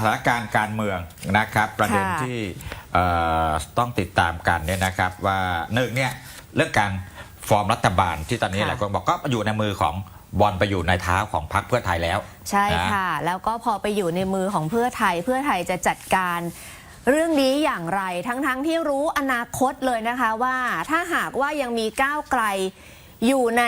สถานการณ์การเมืองนะครับ ประเด็นค่ะที่เอ่อต้องติดตามกันเนี่ยนะครับว่าหนึ่งเนี่ยเรื่องการฟอร์มรัฐบาลที่ตอนนี้ค่ะหลายคนบอกก็อยู่ในมือของบอลไปอยู่ในเท้าของพรรคเพื่อไทยแล้ว ใช่นะค่ะ แล้วก็พอไปอยู่ในมือของเพื่อไทย เพื่อไทยจะจัดการเรื่องนี้อย่างไรทั้งๆทที่รู้อนาคตเลยนะคะว่าถ้าหากว่ายังมีก้าวไกลอยู่ใน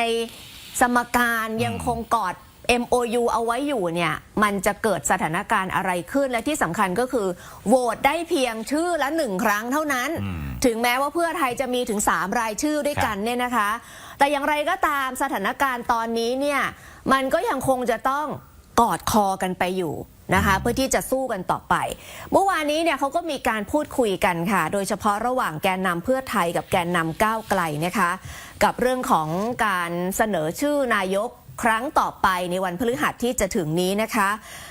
สมการยังคงกอด MOU เอาไว้อยู่เนี่ย มันจะเกิดสถานการณ์อะไรขึ้นและที่สำคัญก็คือโหวตได้เพียงชื่อละหนึ่งครั้งเท่านั้นอืมถึงแม้ว่าเพื่อไทยจะมีถึง 3 รายชื่อด้วยกันเนี่ยนะคะ แต่อย่างไรก็ตามสถานการณ์ตอนนี้เนี่ย มันก็ยังคงจะต้องกอดคอกันไปอยู่นะคะเพื่อที่จะสู้กันต่อไป เมื่อวานนี้เนี่ยเขาก็มีการพูดคุยกันค่ะ โดยเฉพาะระหว่างแกนนำเพื่อไทยกับแกนนำก้าวไกลนะคะ กับเรื่องของการเสนอชื่อนายก ครั้งต่อไปในวันพฤหัสที่จะถึงนี้นะคะ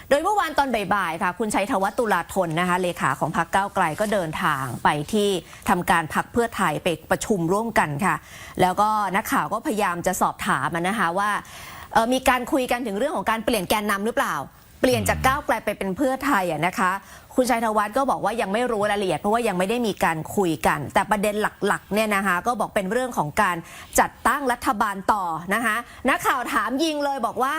โดยเมื่อวานตอนบ่ายๆค่ะ คุณชัยธวัฒน์ตุลาธนนะคะ เลขาของพรรคก้าวไกลก็เดินทางไปที่ทำการพักเพื่อไทยไปประชุมร่วมกันค่ะ แล้วก็นักข่าวก็พยายามจะสอบถามนะคะว่ามีการคุยกันถึงเรื่องของการเปลี่ยนแกนนำหรือเปล่า เปลี่ยนจากก้าวไกลไปเป็นเพื่อไทยอะนะคะ คุณชัยธวัฒน์ก็บอกว่ายังไม่รู้รายละเอียดเพราะว่ายังไม่ได้มีการคุยกัน แต่ประเด็นหลักๆเนี่ยนะคะก็บอกเป็นเรื่องของการจัดตั้งรัฐบาลต่อนะคะนักข่าวถามยิงเลยบอกว่า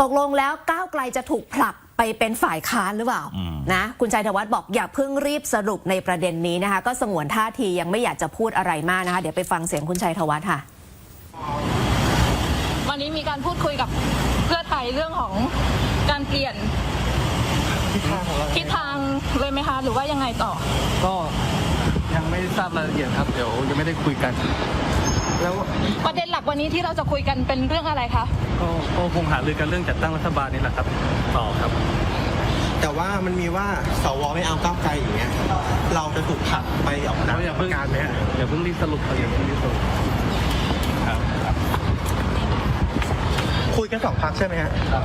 ตกลงแล้วก้าวไกลจะถูกผลักไปเป็นฝ่ายค้านหรือเปล่าอืมนะคุณชัยธวัฒน์บอกอย่าเพิ่งรีบสรุปในประเด็นนี้นะคะ ก็สงวนท่าทียังไม่อยากจะพูดอะไรมากนะคะ เดี๋ยวไปฟังเสียงคุณชัยธวัฒน์ค่ะ วันนี้มีการพูดคุยกับเพื่อไทยเรื่องของ การเปลี่ยนทิศทางของเราทิศทางเลยไหมคะ หรือว่ายังไงต่อ ก็ยังไม่ทราบรายละเอียดครับ เดี๋ยวยังไม่ได้คุยกัน แล้วประเด็นหลักวันนี้ที่เราจะคุยกันเป็นเรื่องอะไรคะก็ก็คงหารือกันเรื่องจัดตั้งรัฐบาลนี่แหละครับ ต่อครับ แต่ว่ามันมีว่าสวไม่เอาก้าวไกลอย่างเงี้ยเราจะถูกผลักไปออกแล้วอย่าเพิ่งการไหมฮะอย่าเพิ่งรีบสรุปครับอย่าเพิ่งรีบสรุปครับครับคุยกันสองพักใช่ไหมฮะครับ